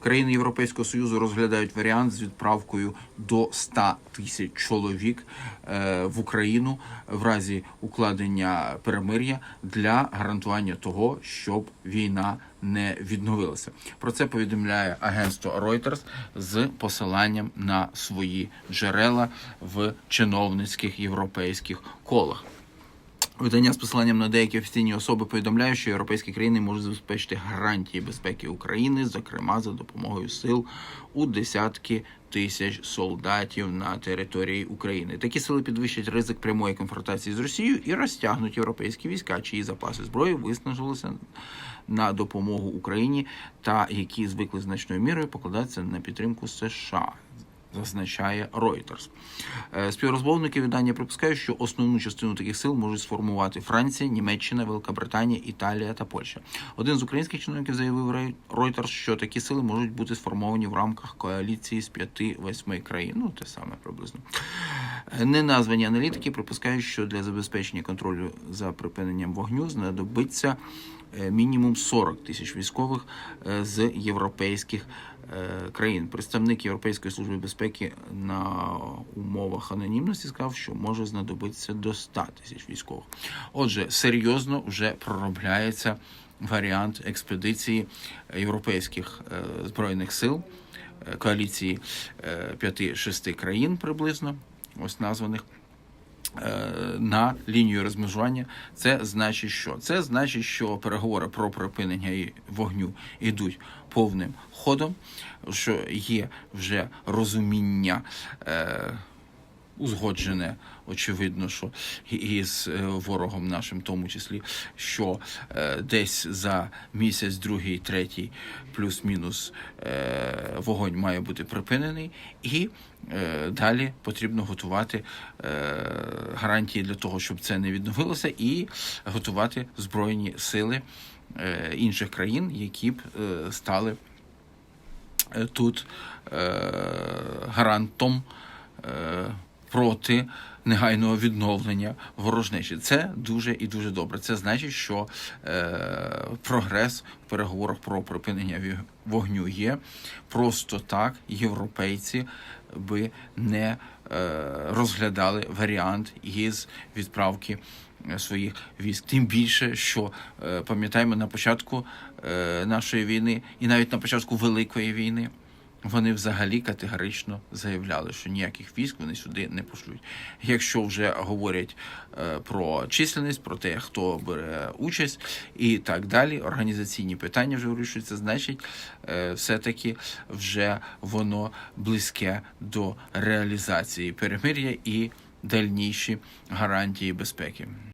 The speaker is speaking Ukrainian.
Країни Європейського Союзу розглядають варіант з відправкою до 100 тисяч чоловік е, в Україну в разі укладення перемир'я для гарантування того, щоб війна не відновилася. Про це повідомляє агентство Reuters з посиланням на свої джерела в чиновницьких європейських колах. Видання з посиланням на деякі офіційні особи повідомляє, що європейські країни можуть забезпечити гарантії безпеки України, зокрема за допомогою сил у десятки тисяч солдатів на території України. Такі сили підвищать ризик прямої конфронтації з Росією і розтягнуть європейські війська, чиї запаси зброї виснажилися на допомогу Україні, та які звикли значною мірою покладатися на підтримку США зазначає Reuters. Е, Співрозмовники видання припускають, що основну частину таких сил можуть сформувати Франція, Німеччина, Велика Британія, Італія та Польща. Один з українських чиновників заявив Reuters, що такі сили можуть бути сформовані в рамках коаліції з п'яти-восьми країн. Ну те саме приблизно. Е, Неназвані аналітики припускають, що для забезпечення контролю за припиненням вогню знадобиться е, мінімум 40 тисяч військових з європейських країн. Представник Європейської служби безпеки на умовах анонімності сказав, що може знадобитися до 100 тисяч військових. Отже, серйозно вже проробляється варіант експедиції європейських е, збройних сил е, коаліції е, п'яти-шести країн приблизно, ось названих е, на лінію розмежування. Це значить, що це значить, що переговори про припинення вогню йдуть повним ходом, що є вже розуміння. Е, Узгоджене, очевидно, що і- і з е, ворогом нашим, в тому числі, що е, десь за місяць, другий, третій, плюс-мінус е, вогонь має бути припинений, і далі потрібно готувати гарантії для того, щоб це не відновилося, і готувати збройні сили інших країн, які б стали тут е, гарантом е, проти негайного відновлення ворожнечі. Це дуже і дуже добре. Це значить, що е, прогрес в переговорах про припинення вогню є. Просто так європейці би не е, розглядали варіант із відправки е, своїх військ. Тим більше, що е, пам'ятаємо на початку е, нашої війни і навіть на початку Великої війни. Вони взагалі категорично заявляли, що ніяких військ вони сюди не пошлють. Якщо вже говорять е, про численність, про те, хто бере участь і так далі, організаційні питання вже вирішуються, значить, е, все-таки вже воно близьке до реалізації перемир'я і дальніші гарантії безпеки.